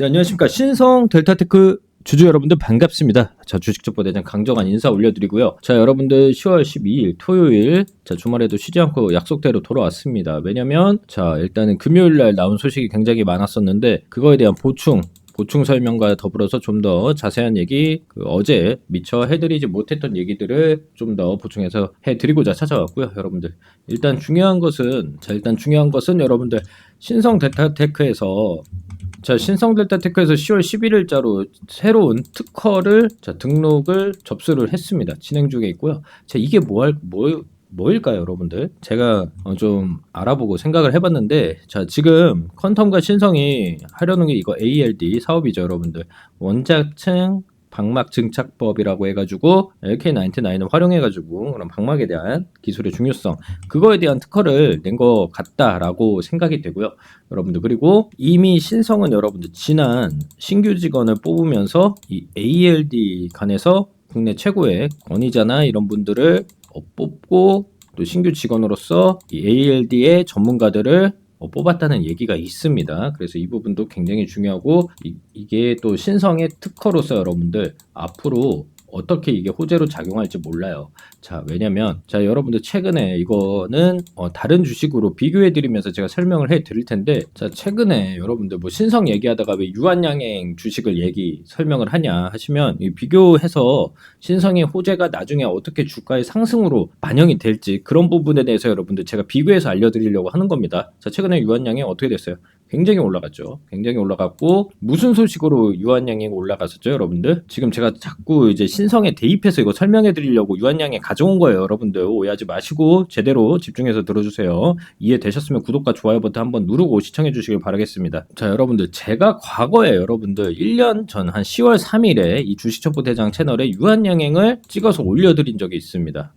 네, 안녕하십니까. 신성 델타테크 주주 여러분들 반갑습니다. 자, 주식적보대장 강정환 인사 올려드리고요. 자, 여러분들 10월 12일 토요일, 자, 주말에도 쉬지 않고 약속대로 돌아왔습니다. 왜냐면, 자, 일단은 금요일 날 나온 소식이 굉장히 많았었는데, 그거에 대한 보충, 보충 설명과 더불어서 좀 더 자세한 얘기, 그 어제 미처 해드리지 못했던 얘기들을 좀 더 보충해서 해드리고자 찾아왔고요, 여러분들. 일단 중요한 것은, 자, 일단 중요한 것은 여러분들, 신성 델타테크에서 자, 신성델타 테크에서 10월 11일자로 새로운 특허를 자, 등록을 접수를 했습니다. 진행 중에 있고요. 자, 이게 뭐 할, 뭐, 뭐일까요, 여러분들? 제가 어, 좀 알아보고 생각을 해봤는데, 자, 지금 컨텀과 신성이 하려는 게 이거 ALD 사업이죠, 여러분들. 원자층 방막 증착법이라고 해가지고 LK99을 활용해가지고 그런 방막에 대한 기술의 중요성 그거에 대한 특허를 낸 것 같다라고 생각이 되고요. 여러분들 그리고 이미 신성은 여러분들 지난 신규 직원을 뽑으면서 이 ALD 간에서 국내 최고의 권위자나 이런 분들을 어, 뽑고 또 신규 직원으로서 이 ALD의 전문가들을 어, 뽑았다는 얘기가 있습니다. 그래서 이 부분도 굉장히 중요하고 이, 게또 신성의 특허로서 여러분들 앞으로 어떻게 이게 호재로 작용할지 몰라요. 자, 왜냐면, 자, 여러분들 최근에 이거는 어, 다른 주식으로 비교해 드리면서 제가 설명을 해 드릴 텐데, 자, 최근에 여러분들 뭐 신성 얘기하다가 왜 유한양행 주식을 얘기, 설명을 하냐 하시면, 비교해서 신성의 호재가 나중에 어떻게 주가의 상승으로 반영이 될지 그런 부분에 대해서 여러분들 제가 비교해서 알려드리려고 하는 겁니다. 자, 최근에 유한양행 어떻게 됐어요? 굉장히 올라갔죠. 굉장히 올라갔고 무슨 소식으로 유한양이 올라갔었죠, 여러분들? 지금 제가 자꾸 이제 신성에 대입해서 이거 설명해 드리려고 유한양에 가져온 거예요, 여러분들. 오해하지 마시고 제대로 집중해서 들어주세요. 이해되셨으면 구독과 좋아요 버튼 한번 누르고 시청해 주시길 바라겠습니다. 자, 여러분들 제가 과거에 여러분들 1년 전 한 10월 3일에 이 주식첩보 대장 채널에 유한양행을 찍어서 올려드린 적이 있습니다.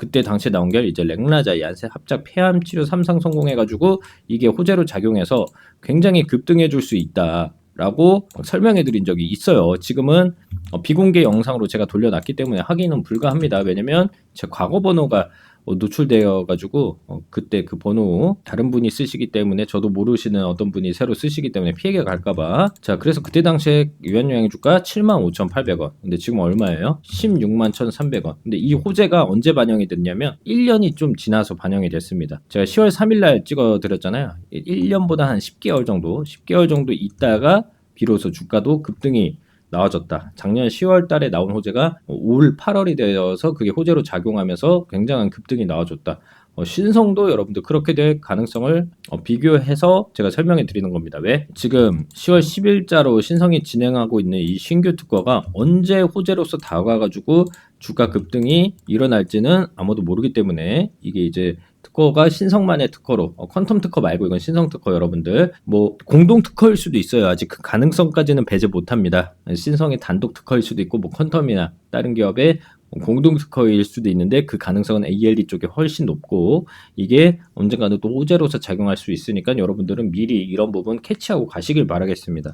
그때 당시에 나온 게 이제 렉라자 얀세 합작 폐암 치료 3상 성공해가지고 이게 호재로 작용해서 굉장히 급등해 줄 수 있다. 라고 설명해 드린 적이 있어요. 지금은 어, 비공개 영상으로 제가 돌려놨기 때문에 확인은 불가합니다. 왜냐면 제 과거 번호가 어, 노출되어 가지고 어, 그때 그 번호 다른 분이 쓰시기 때문에 저도 모르시는 어떤 분이 새로 쓰시기 때문에 피해가 갈까봐. 자 그래서 그때 당시에 유한여행 주가 75,800원. 근데 지금 얼마예요? 16만 1,300원. 근데 이 호재가 언제 반영이 됐냐면 1년이 좀 지나서 반영이 됐습니다. 제가 10월 3일날 찍어 드렸잖아요. 1년보다 한 10개월 정도 10개월 정도 있다가 비로소 주가도 급등이 나와졌다. 작년 10월 달에 나온 호재가 올 8월이 되어서 그게 호재로 작용하면서 굉장한 급등이 나와줬다. 어, 신성도 여러분들 그렇게 될 가능성을 어, 비교해서 제가 설명해 드리는 겁니다. 왜? 지금 10월 10일자로 신성이 진행하고 있는 이 신규 특허가 언제 호재로서 다가가지고 주가 급등이 일어날지는 아무도 모르기 때문에 이게 이제 특허가 신성만의 특허로 어, 퀀텀 특허 말고 이건 신성 특허 여러분들. 뭐 공동 특허일 수도 있어요. 아직 그 가능성까지는 배제 못합니다. 신성의 단독 특허일 수도 있고 뭐 퀀텀이나 다른 기업의 공동 특허일 수도 있는데 그 가능성은 ALD 쪽에 훨씬 높고 이게 언젠가는 또 호재로서 작용할 수 있으니까 여러분들은 미리 이런 부분 캐치하고 가시길 바라겠습니다.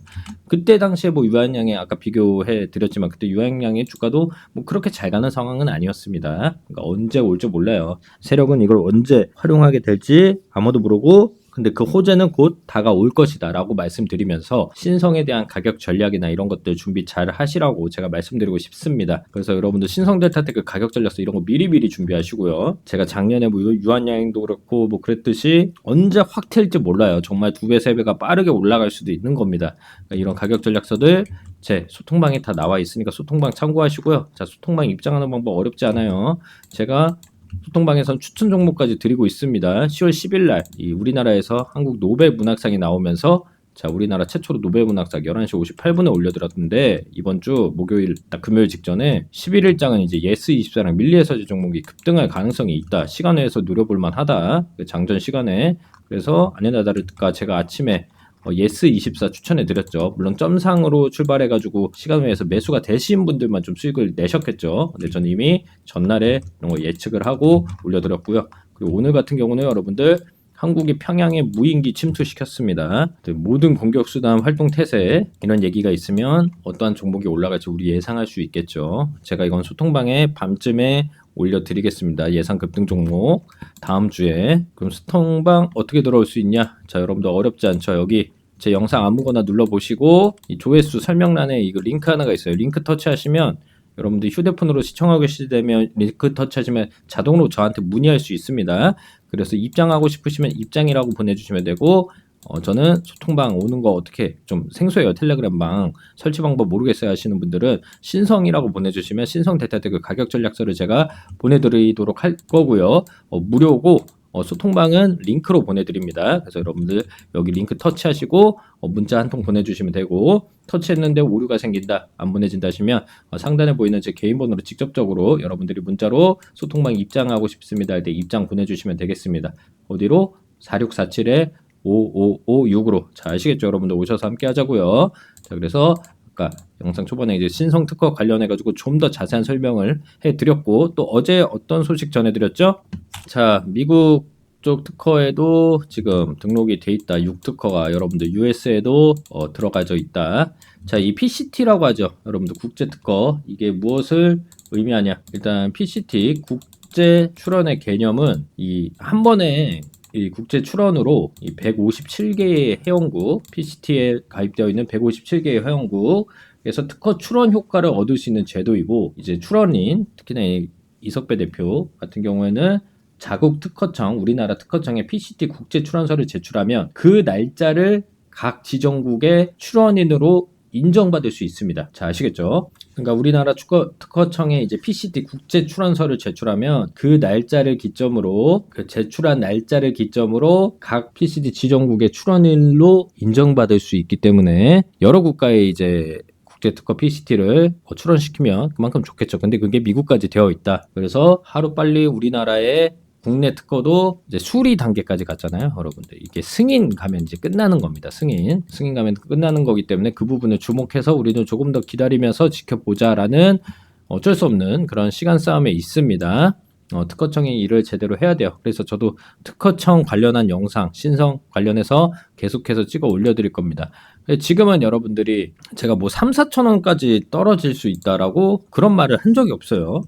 그때 당시에 뭐 유한양의 아까 비교해 드렸지만 그때 유한양의 주가도 뭐 그렇게 잘 가는 상황은 아니었습니다. 그러니까 언제 올지 몰라요. 세력은 이걸 언제 활용하게 될지 아무도 모르고 근데 그 호재는 곧 다가올 것이다라고 말씀드리면서 신성에 대한 가격 전략이나 이런 것들 준비 잘 하시라고 제가 말씀드리고 싶습니다. 그래서 여러분들 신성 델타 테크 가격 전략서 이런 거 미리미리 준비하시고요. 제가 작년에 뭐 유한여행도 그렇고 뭐 그랬듯이 언제 확 튈지 몰라요. 정말 두 배, 세 배가 빠르게 올라갈 수도 있는 겁니다. 그러니까 이런 가격 전략서들 제 소통방에 다 나와 있으니까 소통방 참고하시고요. 자, 소통방 입장하는 방법 어렵지 않아요. 제가 소통방에선 추천 종목까지 드리고 있습니다. 10월 10일 날 우리나라에서 한국 노벨 문학상이 나오면서 자, 우리나라 최초로 노벨 문학상 11시 58분에 올려드렸는데 이번 주 목요일 딱 금요일 직전에 11일장은 이제 예스24랑 밀리에서지 종목이 급등할 가능성이 있다. 시간에서 누려볼 만하다. 그 장전 시간에 그래서 아니나다를까 제가 아침에 어, 예스24 추천해 드렸죠. 물론 점상으로 출발해 가지고 시간 외에서 매수가 되신 분들만 좀 수익을 내셨겠죠. 근데 저는 이미 전날에 이런 거 예측을 하고 올려드렸고요. 그리고 오늘 같은 경우는 여러분들 한국이 평양에 무인기 침투시켰습니다. 모든 공격 수단 활동 태세 이런 얘기가 있으면 어떠한 종목이 올라갈지 우리 예상할 수 있겠죠. 제가 이건 소통방에 밤쯤에 올려드리겠습니다. 예상 급등 종목 다음 주에 그럼 소통방 어떻게 들어올 수 있냐? 자 여러분들 어렵지 않죠? 여기 제 영상 아무거나 눌러보시고 이 조회수 설명란에 이거 링크 하나가 있어요. 링크 터치하시면 여러분들 휴대폰으로 시청하고 계시다면 링크 터치하시면 자동으로 저한테 문의할 수 있습니다. 그래서 입장하고 싶으시면 입장이라고 보내주시면 되고 어, 저는 소통방 오는 거 어떻게 좀 생소해요. 텔레그램방 설치 방법 모르겠어요 하시는 분들은 신성이라고 보내주시면 신성 대타대그 가격 전략서를 제가 보내드리도록 할 거고요. 어, 무료고 어, 소통방은 링크로 보내드립니다. 그래서 여러분들 여기 링크 터치하시고 어, 문자 한 통 보내주시면 되고 터치했는데 오류가 생긴다 안 보내진다 하시면 어, 상단에 보이는 제 개인 번호로 직접적으로 여러분들이 문자로 소통방 입장하고 싶습니다 할 때 입장 보내주시면 되겠습니다. 어디로 4647에 5556으로 자 아시겠죠 여러분들 오셔서 함께 하자고요. 자 그래서 아까 영상 초반에 이제 신성 특허 관련해 가지고 좀 더 자세한 설명을 해 드렸고 또 어제 어떤 소식 전해 드렸죠? 자 미국 쪽 특허에도 지금 등록이 돼 있다. 6특허가 여러분들 US에도 어, 들어가져 있다. 자, 이 PCT라고 하죠. 여러분들 국제 특허. 이게 무엇을 의미하냐? 일단 PCT 국제 출원의 개념은 이 한 번에 이 국제 출원으로 이 157개의 회원국 PCT에 가입되어 있는 157개의 회원국에서 특허 출원 효과를 얻을 수 있는 제도이고 이제 출원인 특히나 이 이석배 대표 같은 경우에는 자국 특허청, 우리나라 특허청에 PCT 국제 출원서를 제출하면 그 날짜를 각 지정국의 출원인으로 인정받을 수 있습니다. 자, 아시겠죠? 그러니까 우리나라 특허, 특허청에 이제 PCT 국제 출원서를 제출하면 그 날짜를 기점으로 그 제출한 날짜를 기점으로 각 PCT 지정국의 출원인으로 인정받을 수 있기 때문에 여러 국가에 이제 국제 특허 PCT를 출원시키면 그만큼 좋겠죠. 근데 그게 미국까지 되어 있다. 그래서 하루 빨리 우리나라에 국내 특허도 이제 수리 단계까지 갔잖아요, 여러분들. 이게 승인 가면 이제 끝나는 겁니다. 승인. 승인 가면 끝나는 거기 때문에 그 부분을 주목해서 우리는 조금 더 기다리면서 지켜보자라는 어쩔 수 없는 그런 시간 싸움에 있습니다. 어, 특허청이 일을 제대로 해야 돼요. 그래서 저도 특허청 관련한 영상, 신성 관련해서 계속해서 찍어 올려드릴 겁니다. 지금은 여러분들이 제가 뭐 3, 4천 원까지 떨어질 수 있다라고 그런 말을 한 적이 없어요.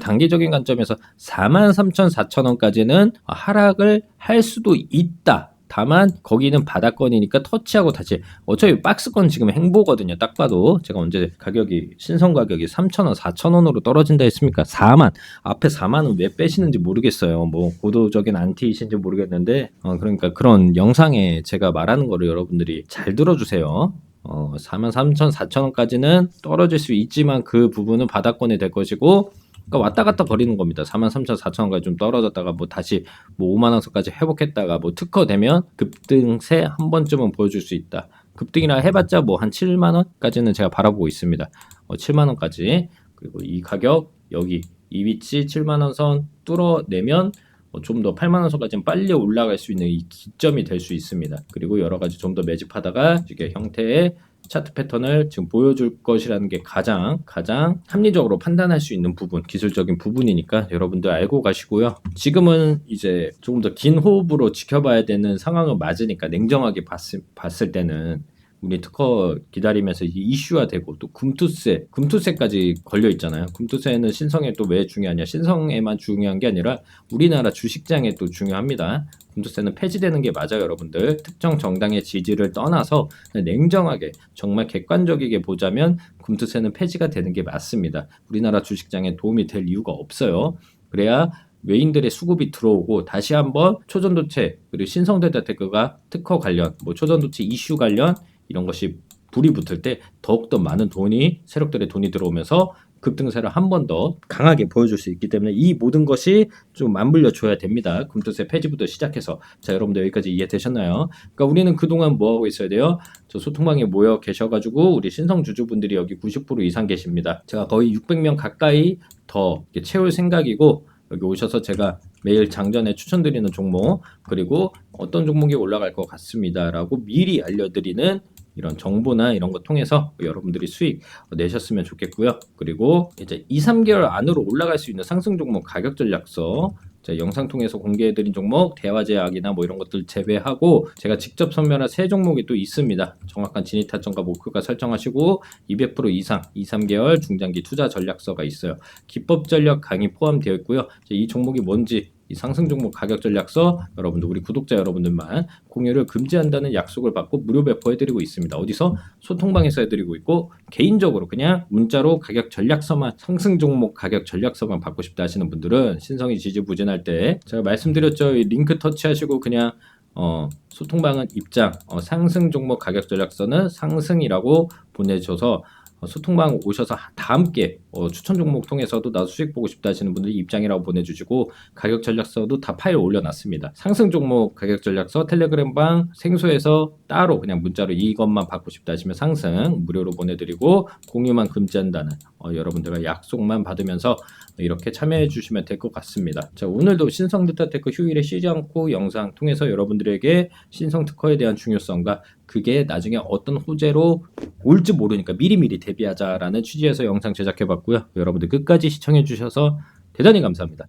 단기적인 관점에서 4만 3천 4천 원까지는 하락을 할 수도 있다. 다만 거기는 바닥권이니까 터치하고 다시 어차피 박스권 지금 행보거든요. 딱 봐도 제가 언제 가격이 신성 가격이 3,000원, 4,000원으로 떨어진다 했습니까? 4만 앞에 4만은 왜 빼시는지 모르겠어요. 뭐 고도적인 안티이신지 모르겠는데 어, 그러니까 그런 영상에 제가 말하는 거를 여러분들이 잘 들어주세요. 어, 4만 3천, 4천 원까지는 떨어질 수 있지만 그 부분은 바닥권이 될 것이고 그러니까 왔다 갔다 거리는 겁니다. 4만 3천, 4천 원까지 좀 떨어졌다가 뭐 다시 뭐 5만 원까지 회복했다가 뭐 특허 되면 급등세 한 번쯤은 보여줄 수 있다. 급등이라 해봤자 뭐 한 7만 원까지는 제가 바라보고 있습니다. 어, 7만 원까지 그리고 이 가격 여기 이 위치 7만 원 선 뚫어내면 어, 좀더 8만 원 선까지는 빨리 올라갈 수 있는 이 기점이 될 수 있습니다. 그리고 여러 가지 좀 더 매집하다가 이게 형태의 차트 패턴을 지금 보여줄 것이라는 게 가장 가장 합리적으로 판단할 수 있는 부분, 기술적인 부분이니까 여러분들 알고 가시고요. 지금은 이제 조금 더 긴 호흡으로 지켜봐야 되는 상황은 맞으니까 냉정하게 봤을, 봤을 때는 우리 특허 기다리면서 이슈화되고 또 금투세, 금투세까지 걸려 있잖아요. 금투세는 신성에 또 왜 중요하냐? 신성에만 중요한 게 아니라 우리나라 주식장에 또 중요합니다. 금투세는 폐지되는 게 맞아요, 여러분들. 특정 정당의 지지를 떠나서 냉정하게 정말 객관적이게 보자면 금투세는 폐지가 되는 게 맞습니다. 우리나라 주식장에 도움이 될 이유가 없어요. 그래야 외인들의 수급이 들어오고 다시 한번 초전도체 그리고 신성대다 테크가 특허 관련 뭐 초전도체 이슈 관련 이런 것이 불이 붙을 때 더욱더 많은 돈이 세력들의 돈이 들어오면서 급등세를 한 번 더 강하게 보여줄 수 있기 때문에 이 모든 것이 좀 맞물려 줘야 됩니다. 금투세 폐지부터 시작해서 자 여러분들 여기까지 이해되셨나요? 그러니까 우리는 그동안 뭐 하고 있어야 돼요? 저 소통방에 모여 계셔가지고 우리 신성 주주분들이 여기 90% 이상 계십니다. 제가 거의 600명 가까이 더 채울 생각이고 여기 오셔서 제가 매일 장전에 추천드리는 종목 그리고 어떤 종목이 올라갈 것 같습니다라고 미리 알려드리는 이런 정보나 이런 거 통해서 여러분들이 수익 내셨으면 좋겠고요. 그리고 이제 2, 3개월 안으로 올라갈 수 있는 상승 종목 가격 전략서 자, 영상 통해서 공개해드린 종목, 대화제약이나 뭐 이런 것들 제외하고 제가 직접 선별한 세 종목이 또 있습니다. 정확한 진입 타점과 목표가 설정하시고 200% 이상 2, 3개월 중장기 투자 전략서가 있어요. 기법 전략 강의 포함되어 있고요. 이 종목이 뭔지 이 상승 종목 가격 전략서 여러분들 우리 구독자 여러분들만 공유를 금지한다는 약속을 받고 무료 배포해드리고 있습니다. 어디서 소통방에서 해드리고 있고 개인적으로 그냥 문자로 가격 전략서만 상승 종목 가격 전략서만 받고 싶다 하시는 분들은 신성이 지지부진할 때 제가 말씀드렸죠. 이 링크 터치하시고 그냥 어, 소통방은 입장, 어, 상승 종목 가격 전략서는 상승이라고 보내줘서 어, 소통방 오셔서 다 함께 어, 추천 종목 통해서도 나도 수익 보고 싶다 하시는 분들이 입장이라고 보내주시고 가격 전략서도 다 파일 올려놨습니다. 상승 종목 가격 전략서 텔레그램방 생소해서 따로 그냥 문자로 이것만 받고 싶다 하시면 상승 무료로 보내드리고 공유만 금지한다는 어, 여러분들과 약속만 받으면서 이렇게 참여해 주시면 될 것 같습니다. 자 오늘도 신성 데이터테크 휴일에 쉬지 않고 영상 통해서 여러분들에게 신성 특허에 대한 중요성과 그게 나중에 어떤 호재로 올지 모르니까 미리미리 대비하자라는 취지에서 영상 제작해 봤고요. 여러분들 끝까지 시청해 주셔서 대단히 감사합니다.